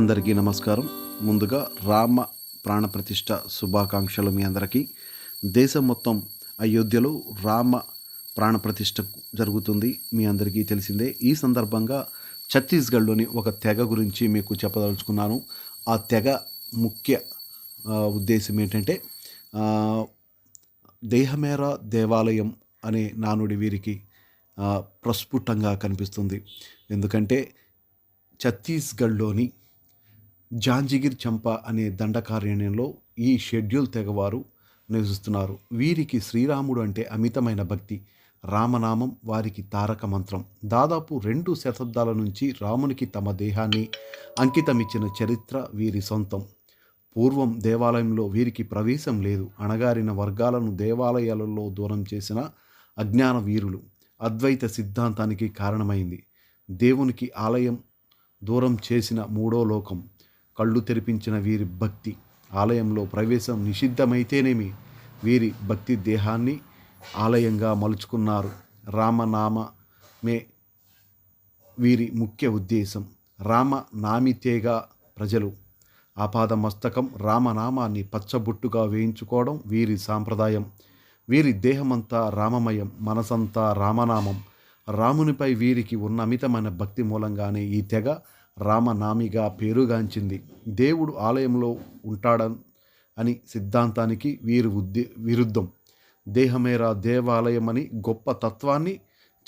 అందరికీ నమస్కారం. ముందుగా రామ ప్రాణప్రతిష్ఠ శుభాకాంక్షలు మీ అందరికీ. దేశం మొత్తం అయోధ్యలో రామ ప్రాణప్రతిష్ఠ జరుగుతుంది. మీ అందరికీ తెలిసిందే. ఈ సందర్భంగా ఛత్తీస్గఢ్లోని ఒక తెగ గురించి మీకు చెప్పదలుచుకున్నాను. ఆ తెగ ముఖ్య ఉద్దేశం ఏంటంటే దేహమేర దేవాలయం అనే నానుడి వీరికి ప్రస్ఫుటంగా కనిపిస్తుంది. ఎందుకంటే ఛత్తీస్గఢ్లోని జాంజిగిర్ చంప అనే దండకారణ్యంలో ఈ షెడ్యూల్ తెగవారు నివసిస్తున్నారు. వీరికి శ్రీరాముడు అంటే అమితమైన భక్తి. రామనామం వారికి తారక మంత్రం. దాదాపు రెండు శతాబ్దాల నుంచి రామునికి తమ దేహాన్ని అంకితమిచ్చిన చరిత్ర వీరి సొంతం. పూర్వం దేవాలయంలో వీరికి ప్రవేశం లేదు. అణగారిన వర్గాలను దేవాలయాలలో దూరం చేసిన అజ్ఞాన వీరులు అద్వైత సిద్ధాంతానికి కారణమైంది. దేవునికి ఆలయం దూరం చేసిన మూడో లోకం. కళ్ళు తెరిపించిన వీరి భక్తి ఆలయంలో ప్రవేశం నిషిద్ధమైతేనేమి? వీరి భక్తి దేహాన్ని ఆలయంగా మలుచుకున్నారు. రామనామమే వీరి ముఖ్య ఉద్దేశం. రామ నామితేగా ప్రజలు ఆపాద మస్తకం రామనామాన్ని పచ్చబొట్టుగా వేయించుకోవడం వీరి సాంప్రదాయం. వీరి దేహమంతా రామమయం మనసంతా రామనామం. రామునిపై వీరికి ఉన్న అమితమైన భక్తి మూలంగానే ఈ తెగ రామనామిగా పేరుగాంచింది. దేవుడు ఆలయంలో ఉంటాడన్ అని సిద్ధాంతానికి వీరు ఉద్దే విరుద్ధం. దేహమేరా దేవాలయమని గొప్ప తత్వాన్ని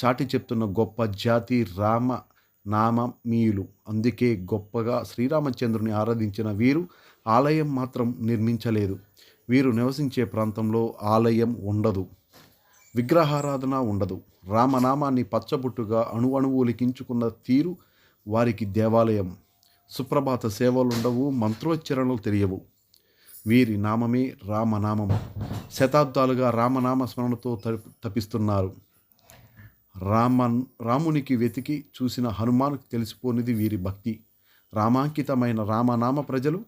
చాటి చెప్తున్న గొప్ప జాతి రామ నామమీయులు అందుకే గొప్పగా శ్రీరామచంద్రుని ఆరాధించిన వీరు ఆలయం మాత్రం నిర్మించలేదు. వీరు నివసించే ప్రాంతంలో ఆలయం ఉండదు. విగ్రహారాధన ఉండదు. రామనామాన్ని పచ్చబుట్టుగా అణువణువు లిఖించుకున్న తీరు వారికి దేవాలయం. సుప్రభాత సేవలుండవు మంత్రోచ్చరణలు తెలియవు. వీరి నామమే రామనామము శతాబ్దాలుగా రామనామ స్మరణతో తపి తపిస్తున్నారు. రామ రామునికి వెతికి చూసిన హనుమాన్కు తెలిసిపోనిది వీరి భక్తి. రామాంకితమైన రామనామ ప్రజలు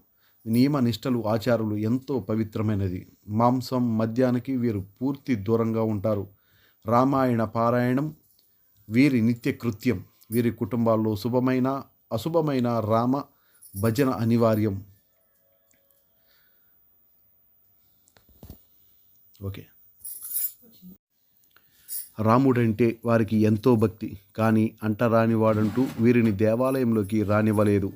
నియమ నిష్టలు ఆచారాలు ఎంతో పవిత్రమైనది. మాంసం మద్యానికి వీరు పూర్తి దూరంగా ఉంటారు. రామాయణ పారాయణం వీరి నిత్య కృత్యం. వీరి కుటుంబాల్లో శుభమైన అశుభమైన రామ భజన అనివార్యం. ఓకే. రాముడంటే వారికి ఎంతో భక్తి కానీ అంటరాని వాడంటూ వీరిని దేవాలయంలోకి రానివ్వలేదు.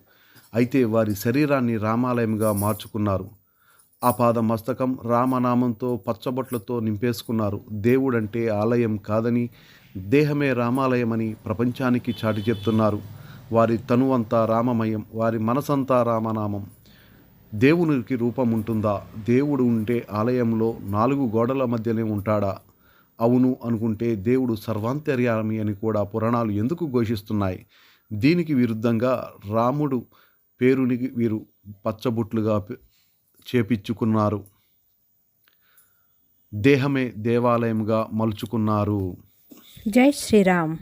అయితే వారి శరీరాన్ని రామాలయంగా మార్చుకున్నారు. ఆపాద మస్తకం రామనామంతో పచ్చబొట్లతో నింపేసుకున్నారు. దేవుడంటే ఆలయం కాదని దేహమే రామాలయమని ప్రపంచానికి చాటి చెప్తున్నారు. వారి తనువంతా రామమయం వారి మనసంతా రామనామం. దేవునికి రూపం ఉంటుందా దేవుడు ఉంటే ఆలయంలో నాలుగు గోడల మధ్యనే ఉంటాడా? అవును అనుకుంటే దేవుడు సర్వాంతర్యామి అని కూడా పురాణాలు ఎందుకు ఘోషిస్తున్నాయి? దీనికి విరుద్ధంగా రాముడు పేరుని వీరు పచ్చబుట్లుగా చేపించుకున్నారు. దేహమే దేవాలయంగా మలుచుకున్నారు. జై శ్రీరామ్.